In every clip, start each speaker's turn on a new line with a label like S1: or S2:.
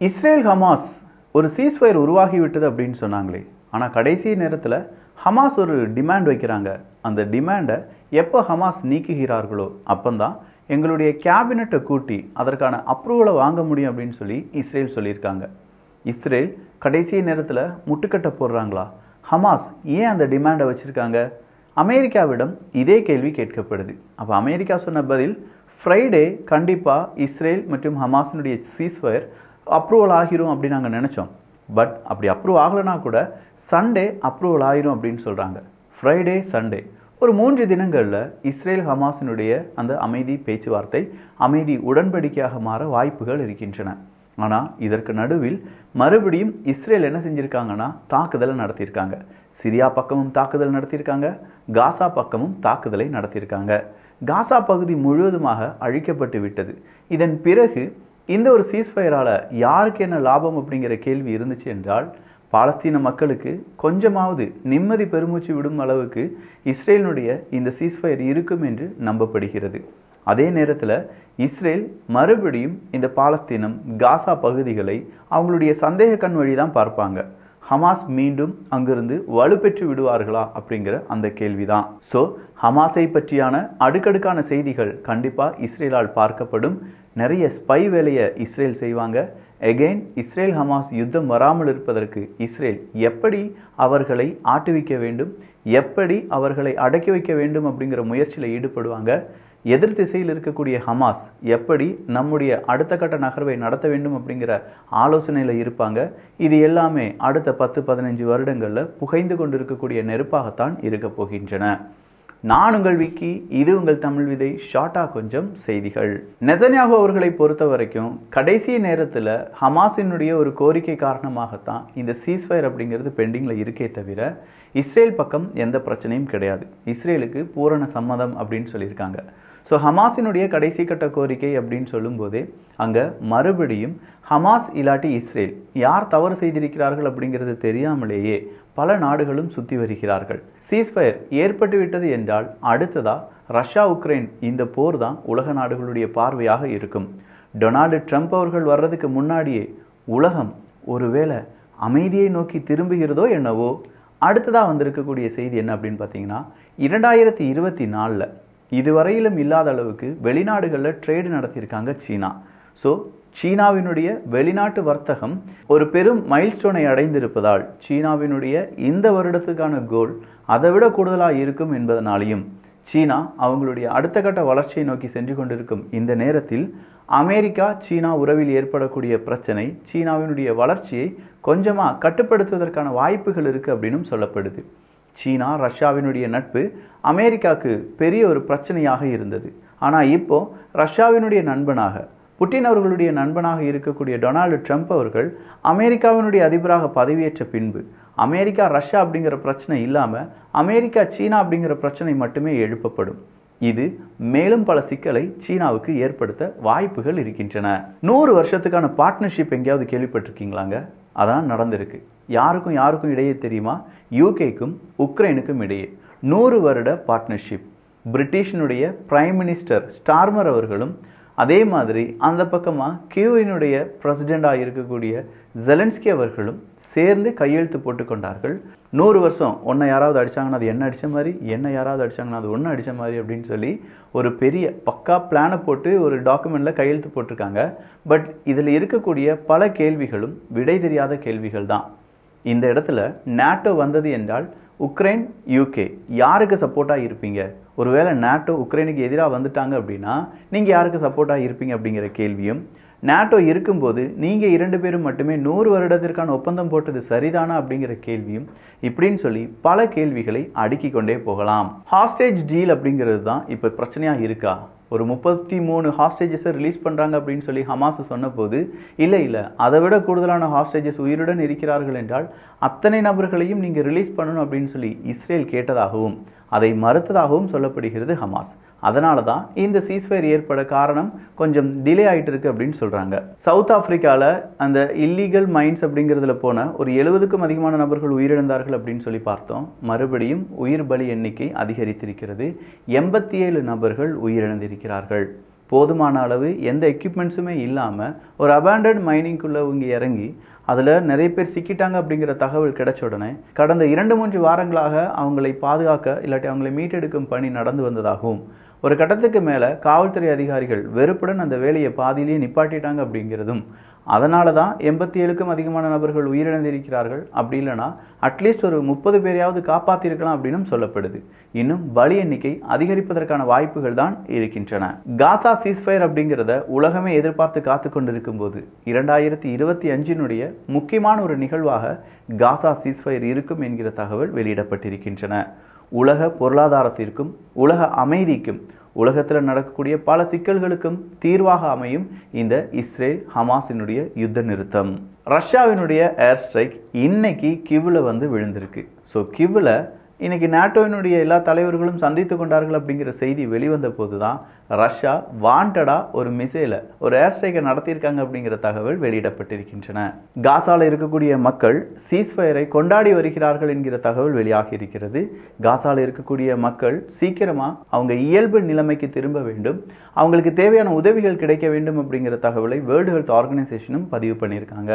S1: Israel Hamas ஒரு ceasefire உருவாகிவிட்டது அப்படின்னு சொன்னாங்களே. ஆனால் கடைசி நேரத்தில் ஹமாஸ் ஒரு டிமாண்ட் வைக்கிறாங்க. அந்த டிமாண்டை எப்போ ஹமாஸ் நீக்குகிறார்களோ அப்பந்தான் எங்களுடைய கேபினட்டை கூட்டி அதற்கான அப்ரூவலை வாங்க முடியும் அப்படின்னு சொல்லி இஸ்ரேல் சொல்லியிருக்காங்க. இஸ்ரேல் கடைசி நேரத்தில் முட்டுக்கட்டை போடுறாங்களா? ஹமாஸ் ஏன் அந்த டிமாண்டை வச்சுருக்காங்க? அமெரிக்காவிடம் இதே கேள்வி கேட்கப்படுது. அப்போ அமெரிக்கா சொன்ன பதில் ஃப்ரைடே கண்டிப்பாக இஸ்ரேல் மற்றும் ஹமாஸினுடைய சீஸ்ஃபயர் அப்ரூவல் ஆகிரும் அப்படின்னு நாங்கள் நினச்சோம். பட் அப்படி அப்ரூவ் ஆகலைனா கூட சண்டே அப்ரூவல் ஆகிரும் அப்படின்னு சொல்கிறாங்க ஃப்ரைடே சண்டே ஒரு மூன்று தினங்களில் இஸ்ரேல் ஹமாஸினுடைய அந்த அமைதி பேச்சுவார்த்தை அமைதி உடன்படிக்கையாக மாற வாய்ப்புகள் இருக்கின்றன. ஆனால் இதற்கு நடுவில் மறுபடியும் இஸ்ரேல் என்ன செஞ்சுருக்காங்கன்னா தாக்குதலை நடத்தியிருக்காங்க. சிரியா பக்கமும் தாக்குதல் நடத்தியிருக்காங்க. காசா பக்கமும் தாக்குதலை நடத்தியிருக்காங்க. காசா பகுதி முழுவதுமாக அழிக்கப்பட்டு விட்டது. இதன் பிறகு இந்த ஒரு சீஸ்ஃபயரால் யாருக்கு என்ன லாபம் அப்படிங்கிற கேள்வி இருந்துச்சு என்றால் பாலஸ்தீன மக்களுக்கு கொஞ்சமாவது நிம்மதி பெருமூச்சு விடும் அளவுக்கு இஸ்ரேலினுடைய இந்த சீஸ்ஃபயர் இருக்கும் என்று நம்பப்படுகிறது. அதே நேரத்தில் இஸ்ரேல் மறுபடியும் இந்த பாலஸ்தீனம் காசா பகுதிகளை அவங்களுடைய சந்தேக கண் வழி தான் பார்ப்பாங்க. ஹமாஸ் மீண்டும் அங்கிருந்து வலுப்பெற்று விடுவார்களா அப்படிங்கிற அந்த கேள்விதான். ஸோ ஹமாஸை பற்றியான அடுக்கடுக்கான செய்திகள் கண்டிப்பாக இஸ்ரேலால் பார்க்கப்படும். நிறைய ஸ்பை வேலையை இஸ்ரேல் செய்வாங்க. எகெயின் இஸ்ரேல் ஹமாஸ் யுத்தம் வராமல் இருப்பதற்கு இஸ்ரேல் எப்படி அவர்களை ஆட்டுவிக்க வேண்டும்? எப்படி அவர்களை அடக்கி வைக்க வேண்டும் அப்படிங்கிற முயற்சியில் ஈடுபடுவாங்க? எதிர் திசையில் இருக்கக்கூடிய ஹமாஸ் எப்படி நம்முடைய அடுத்த கட்ட நகர்வை நடத்த வேண்டும் அப்படிங்கிற ஆலோசனையில் இருப்பாங்க. இது எல்லாமே அடுத்த பத்து பதினஞ்சு வருடங்களில் புகைந்து கொண்டிருக்கக்கூடிய நெருப்பாகத்தான் இருக்க போகின்றன. நான் உங்கள் விக்கி இது உங்கள் தமிழ் விதை ஷார்ட்டாக கொஞ்சம் செய்திகள். நெதன்யாகு அவர்களை பொறுத்த வரைக்கும் கடைசி நேரத்தில் ஹமாஸினுடைய ஒரு கோரிக்கை காரணமாகத்தான் இந்த சீஸ்ஃபயர் அப்படிங்கிறது பெண்டிங்கில் இருக்கே தவிர இஸ்ரேல் பக்கம் எந்த பிரச்சனையும் கிடையாது. இஸ்ரேலுக்கு பூரண சம்மதம் அப்படின்னு சொல்லியிருக்காங்க. ஸோ ஹமாஸினுடைய கடைசி கட்ட கோரிக்கை அப்படின்னு சொல்லும்போதே அங்கே மறுபடியும் ஹமாஸ் இல்லாட்டி இஸ்ரேல் யார் தவறு செய்திருக்கிறார்கள் அப்படிங்கிறது தெரியாமலேயே பல நாடுகளும் சுற்றி வருகிறார்கள். சீஸ்ஃபயர் ஏற்பட்டுவிட்டது என்றால் அடுத்ததா ரஷ்யா உக்ரைன் இந்த போர் தான் உலக நாடுகளுடைய பார்வையாக இருக்கும். டொனால்டு ட்ரம்ப் அவர்கள் வர்றதுக்கு முன்னாடியே உலகம் ஒருவேளை அமைதியை நோக்கி திரும்புகிறதோ என்னவோ அடுத்ததாக வந்திருக்கக்கூடிய செய்தி என்ன அப்படின்னு பார்த்தீங்கன்னா இரண்டாயிரத்தி இருபத்தி நாலில் இதுவரையிலும் இல்லாத அளவுக்கு வெளிநாடுகளில் ட்ரேடு நடத்தியிருக்காங்க சீனா. ஸோ சீனாவினுடைய வெளிநாட்டு வர்த்தகம் ஒரு பெரும் மைல்ஸ்டோனை அடைந்திருப்பதால் சீனாவினுடைய இந்த வருடத்துக்கான கோல் அதை விட கூடுதலாக இருக்கும் என்பதனாலையும் சீனா அவங்களுடைய அடுத்த கட்ட வளர்ச்சியை நோக்கி சென்று கொண்டிருக்கும் இந்த நேரத்தில் அமெரிக்கா சீனா உறவில் ஏற்படக்கூடிய பிரச்சனை சீனாவினுடைய வளர்ச்சியை கொஞ்சமாக கட்டுப்படுத்துவதற்கான வாய்ப்புகள் இருக்குது அப்படின்னும் சொல்லப்படுது. சீனா ரஷ்யாவினுடைய நட்பு அமெரிக்காவுக்கு பெரிய ஒரு பிரச்சனையாக இருந்தது. ஆனால் இப்போ ரஷ்யாவினுடைய நண்பனாக புட்டின் அவர்களுடைய நண்பனாக இருக்கக்கூடிய டொனால்டு ட்ரம்ப் அவர்கள் அமெரிக்காவினுடைய அதிபராக பதவியேற்ற பின்பு அமெரிக்கா ரஷ்யா அப்படிங்கிற பிரச்சனை இல்லாமல் அமெரிக்கா சீனா அப்படிங்கிற பிரச்சனை மட்டுமே எழுப்பப்படும். இது மேலும் பல சிக்கலை சீனாவுக்கு ஏற்படுத்த வாய்ப்புகள் இருக்கின்றன. நூறு வருஷத்துக்கான பார்ட்னர்ஷிப் எங்கேயாவது கேள்விப்பட்டிருக்கீங்களாங்க? அதான் நடந்திருக்கு. யாருக்கும் யாருக்கும் இடையே தெரியுமா? யூகேக்கும் உக்ரைனுக்கும் இடையே நூறு வருட பார்ட்னர்ஷிப் பிரிட்டிஷினுடைய பிரைம் மினிஸ்டர் ஸ்டார்மர் அவர்களும் அதே மாதிரி அந்த பக்கமாக கியூவினுடைய பிரசிடெண்டாக இருக்கக்கூடிய ஜெலன்ஸ்கி அவர்களும் சேர்ந்து கையெழுத்து போட்டுக்கொண்டார்கள். நூறு வருஷம் ஒன்றை யாராவது அடித்தாங்கன்னா அது என்ன அடித்த மாதிரி? என்ன யாராவது அடித்தாங்கன்னா அது ஒன்று அடித்த மாதிரி? அப்படின்னு சொல்லி ஒரு பெரிய பக்கா பிளானை போட்டு ஒரு டாக்குமெண்ட்டில் கையெழுத்து போட்டிருக்காங்க. பட் இதில் இருக்கக்கூடிய பல கேள்விகளும் விடை தெரியாத கேள்விகள் தான். இந்த இடத்துல நேட்டோ வந்தது என்றால் உக்ரைன் யூகே யாருக்கு சப்போர்ட்டாக இருப்பீங்க? ஒருவேளை நேட்டோ உக்ரைனுக்கு எதிராக வந்துட்டாங்க அப்படின்னா நீங்கள் யாருக்கு சப்போர்ட்டாக இருப்பீங்க? அப்படிங்கிற கேள்வியும் நேட்டோ இருக்கும்போது நீங்கள் இரண்டு பேரும் மட்டுமே நூறு வருடத்திற்கான ஒப்பந்தம் போட்டது சரிதானா அப்படிங்கிற கேள்வியும் இப்படின்னு சொல்லி பல கேள்விகளை அடுக்கி கொண்டே போகலாம். ஹாஸ்டேஜ் டீல் அப்படிங்கிறது தான் இப்போ பிரச்சனையாக இருக்கா? ஒரு முப்பத்தி மூணு ஹாஸ்டேஜஸை ரிலீஸ் பண்ணுறாங்க அப்படின்னு சொல்லி ஹமாஸ் சொன்னபோது இல்லை இல்லை அதை விட கூடுதலான ஹாஸ்டேஜஸ் உயிருடன் இருக்கிறார்கள் என்றால் அத்தனை நபர்களையும் நீங்கள் ரிலீஸ் பண்ணணும் அப்படின்னு சொல்லி இஸ்ரேல் கேட்டதாகவும் அதை மறுத்ததாகவும் சொல்லப்படுகிறது ஹமாஸ். அதனால தான் இந்த சீஸ்ஃபயர் ஏற்பட காரணம் கொஞ்சம் டிலே ஆகிட்டு இருக்கு அப்படின்னு சொல்கிறாங்க சவுத் ஆஃப்ரிக்காவில் அந்த இல்லீகல் மைன்ஸ் அப்படிங்கிறதுல போன ஒரு எழுபதுக்கும் அதிகமான நபர்கள் உயிரிழந்தார்கள் அப்படின்னு சொல்லி பார்த்தோம். மறுபடியும் உயிர் பலி எண்ணிக்கை அதிகரித்திருக்கிறது. எண்பத்தி ஏழு நபர்கள் உயிரிழந்திருக்கிறார்கள். போதுமான அளவு எந்த எக்யூப்மெண்ட்ஸுமே இல்லாமல் ஒரு அபேண்டட் மைனிங்குள்ளே இவங்க இறங்கி அதில் நிறைய பேர் சிக்கிட்டாங்க அப்படிங்கிற தகவல் கிடைச்ச உடனே கடந்த இரண்டு மூன்று வாரங்களாக அவங்களை பாதுகாக்க இல்லாட்டி அவங்களை மீட்டெடுக்கும் பணி நடந்து வந்ததாகவும் ஒரு கட்டத்துக்கு மேலே காவல்துறை அதிகாரிகள் வெறுப்புடன் அந்த வேலையை பாதியிலேயே நிப்பாட்டிட்டாங்க அப்படிங்கிறதும் அதனால தான் எண்பத்தி ஏழுக்கும் அதிகமான நபர்கள் உயிரிழந்திருக்கிறார்கள். அப்படி இல்லைனா அட்லீஸ்ட் ஒரு முப்பது பேரையாவது காப்பாற்றிருக்கலாம் அப்படின்னும் சொல்லப்படுது. இன்னும் பலி எண்ணிக்கை அதிகரிப்பதற்கான வாய்ப்புகள் தான் இருக்கின்றன. காசா சீஸ்ஃபயர் அப்படிங்கிறத உலகமே எதிர்பார்த்து காத்து கொண்டிருக்கும் போது இரண்டாயிரத்தி இருபத்தி அஞ்சினுடைய முக்கியமான ஒரு நிகழ்வாக காசா சீஸ்ஃபயர் இருக்கும் என்கிற தகவல் வெளியிடப்பட்டிருக்கின்றன. உலக பொருளாதாரத்திற்கும் உலக அமைதிக்கும் உலகத்தில் நடக்கக்கூடிய பல சிக்கல்களுக்கும் தீர்வாக அமையும் இந்த இஸ்ரேல் ஹமாஸினுடைய யுத்த நிறுத்தம். ரஷ்யாவினுடைய ஏர் ஸ்ட்ரைக் இன்னைக்கு கிவ்வில் வந்து விழுந்திருக்கு. ஸோ கிவ்வில் இன்றைக்கி நாட்டோவினுடைய எல்லா தலைவர்களும் சந்தித்து கொண்டார்கள் அப்படிங்கிற செய்தி வெளிவந்த போது தான் ரஷ்யா வாண்டடாக ஒரு மிசைலை ஒரு ஏர் ஸ்ட்ரைக்கை நடத்தியிருக்காங்க அப்படிங்கிற தகவல் வெளியிடப்பட்டிருக்கின்றன. காசாவில் இருக்கக்கூடிய மக்கள் சீஸ்ஃபயரை கொண்டாடி வருகிறார்கள் என்கிற தகவல் வெளியாகி இருக்கிறது காசாவில் இருக்கக்கூடிய மக்கள் சீக்கிரமாக அவங்க இயல்பு நிலைமைக்கு திரும்ப வேண்டும். அவங்களுக்கு தேவையான உதவிகள் கிடைக்க வேண்டும் அப்படிங்கிற தகவலை வேர்ல்டு ஹெல்த் ஆர்கனைசேஷனும் பதிவு பண்ணியிருக்காங்க.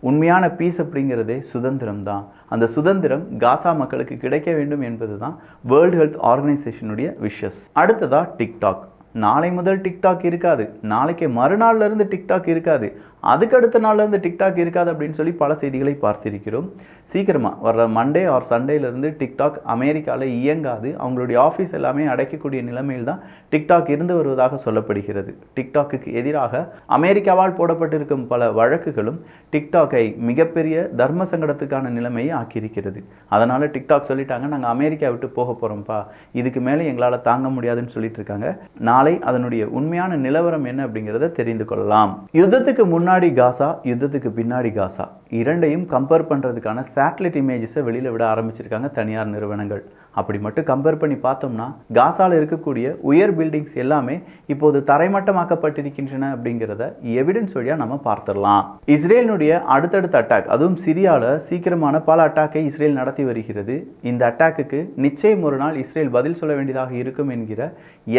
S1: உண்மையான பீஸ் அப்படிங்கிறதே சுதந்திரம் தான் அந்த சுதந்திரம் காசா மக்களுக்கு கிடைக்க வேண்டும் என்பது தான் வேர்ல்டு ஹெல்த் ஆர்கனைசேஷனுடைய விஷஸ் அடுத்ததா டிக்டாக் நாளை முதல் டிக்டாக் இருக்காது. நாளைக்கு மறுநாள்ல இருந்து டிக்டாக் இருக்காது. அதுக்கு அடுத்த நாள்லேருந்து டிக்டாக் இருக்காது அப்படின்னு சொல்லி பல செய்திகளை பார்த்திருக்கிறோம். சீக்கிரமாக வர்ற மண்டே ஆர் சண்டேலேருந்து டிக்டாக் அமெரிக்காவில் இயங்காது. அவங்களுடைய ஆஃபீஸ் எல்லாமே அடைக்கக்கூடிய நிலைமையில் தான் டிக்டாக் இருந்து வருவதாக சொல்லப்படுகிறது. டிக்டாக்குக்கு எதிராக அமெரிக்காவால் போடப்பட்டிருக்கும் பல வழக்குகளும் டிக்டாக்கை மிகப்பெரிய தர்ம சங்கடத்துக்கான நிலைமையை ஆக்கியிருக்கிறது. அதனால் டிக்டாக் சொல்லிட்டாங்க நாங்கள் அமெரிக்கா விட்டு போக போகிறோம்ப்பா இதுக்கு மேலே எங்களால் தாங்க முடியாதுன்னு சொல்லிட்டு இருக்காங்க. நாளை அதனுடைய உண்மையான நிலவரம் என்ன அப்படிங்கிறத தெரிந்து கொள்ளலாம். யுத்தத்துக்கு முன்னாடி காசா யுத்தத்துக்கு பின்னாடி காசா. இரண்டையும் கம்பேர் பண்ணுறதுக்கான சேட்டலைட் இமேஜஸை வெளியில் விட ஆரம்பிச்சிருக்காங்க தனியார் நிறுவனங்கள். அப்படி மட்டும் கம்பேர் பண்ணி பார்த்தோம்னா காசாவில் இருக்கக்கூடிய உயர் பில்டிங்ஸ் எல்லாமே இப்போது தரைமட்டமாக்கப்பட்டிருக்கின்றன அப்படிங்கிறத எவிடன்ஸ் வழியாக நம்ம பார்த்துடலாம். இஸ்ரேலினுடைய அடுத்தடுத்த அட்டாக் அதுவும் சிரியாவில் சீக்கிரமான பல அட்டாக்கை இஸ்ரேல் நடத்தி வருகிறது. இந்த அட்டாக்குக்கு நிச்சயம் ஒரு நாள் இஸ்ரேல் பதில் சொல்ல வேண்டியதாக இருக்கும் என்கிற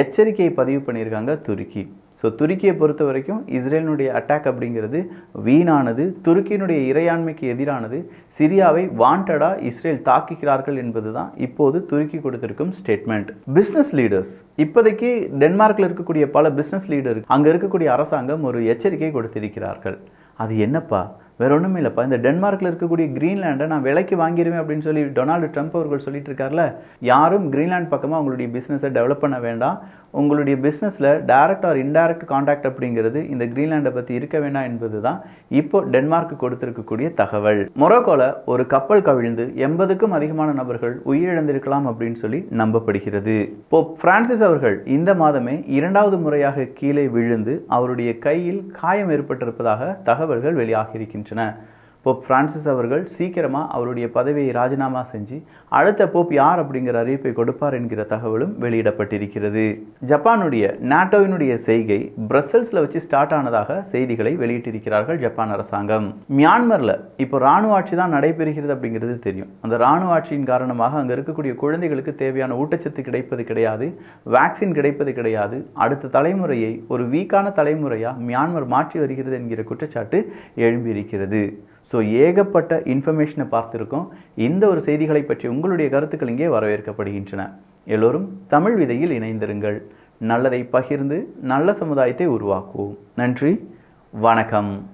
S1: எச்சரிக்கையை பதிவு பண்ணியிருக்காங்க துருக்கி. ஸோ துருக்கியை பொறுத்த வரைக்கும் இஸ்ரேலினுடைய அட்டாக் அப்படிங்கிறது வீணானது துருக்கியினுடைய இறையாண்மைக்கு எதிரானது. சிரியாவை வாண்டடாக இஸ்ரேல் தாக்குகிறார்கள் என்பது தான் இப்போது துருக்கி கொடுத்திருக்கும் ஸ்டேட்மெண்ட் பிஸ்னஸ் லீடர்ஸ் இப்போதைக்கு டென்மார்க்கில் இருக்கக்கூடிய பல பிஸ்னஸ் லீடர் அங்கே இருக்கக்கூடிய அரசாங்கம் ஒரு எச்சரிக்கை கொடுத்திருக்கிறார்கள். அது என்னப்பா? வேற ஒன்றும் இல்லைப்பா. இந்த டென்மார்க்கில் இருக்கக்கூடிய கிரீன்லாண்டை நான் விலைக்கு வாங்கிடுவேன் அப்படின்னு சொல்லி டொனால்டு ட்ரம்ப் அவர்கள் சொல்லிட்டு இருக்கார்ல யாரும் கிரீன்லாண்ட் பக்கமாக உங்களுடைய பிஸ்னஸை டெவலப் பண்ண வேண்டாம். உங்களுடைய பிஸ்னஸில் டைரக்ட் ஆர் இன்டைரக்ட் காண்டாக்ட் அப்படிங்கிறது இந்த கிரீன்லாண்டை பற்றி இருக்க வேண்டாம் என்பது தான் இப்போ டென்மார்க் கொடுத்திருக்கக்கூடிய தகவல். மொரோக்கோவில் ஒரு கப்பல் கவிழ்ந்து எண்பதுக்கும் அதிகமான நபர்கள் உயிரிழந்திருக்கலாம் அப்படின்னு சொல்லி நம்பப்படுகிறது. இப்போ பிரான்சிஸ் அவர்கள் இந்த மாதமே இரண்டாவது முறையாக கீழே விழுந்து அவருடைய கையில் காயம் ஏற்பட்டிருப்பதாக தகவல்கள் வெளியாகியிருக்கின்றன. இருந்துச்சுன்னா போப் பிரான்சிஸ் அவர்கள் சீக்கிரமாக அவருடைய பதவியை ராஜினாமா செஞ்சு அடுத்த போப் யார் அப்படிங்கிற அறிவிப்பை கொடுப்பார் என்கிற தகவலும் வெளியிடப்பட்டிருக்கிறது. ஜப்பானுடைய நாட்டோவினுடைய செய்கை பிரசல்ஸில் வச்சு ஸ்டார்ட் ஆனதாக செய்திகளை வெளியிட்டிருக்கிறார்கள் ஜப்பான் அரசாங்கம். மியான்மரில் இப்போ ராணுவ ஆட்சி தான் நடைபெறுகிறது அப்படிங்கிறது தெரியும். அந்த இராணுவ ஆட்சியின் காரணமாக அங்கே இருக்கக்கூடிய குழந்தைகளுக்கு தேவையான ஊட்டச்சத்து கிடைப்பது கிடையாது வேக்சின் கிடைப்பது கிடையாது. அடுத்த தலைமுறையை ஒரு வீக்கான தலைமுறையாக மியான்மர் மாற்றி வருகிறது என்கிற குற்றச்சாட்டு எழும்பியிருக்கிறது. ஸோ ஏகப்பட்ட இன்ஃபர்மேஷனை பார்த்துருக்கோம். இந்த ஒரு செய்திகளை பற்றி உங்களுடைய கருத்துக்கள் இங்கே வரவேற்கப்படுகின்றன. எல்லோரும் தமிழ் விதையில் இணைந்திருங்கள். நல்லதை பகிர்ந்து நல்ல சமுதாயத்தை உருவாக்குவோம். நன்றி. வணக்கம்.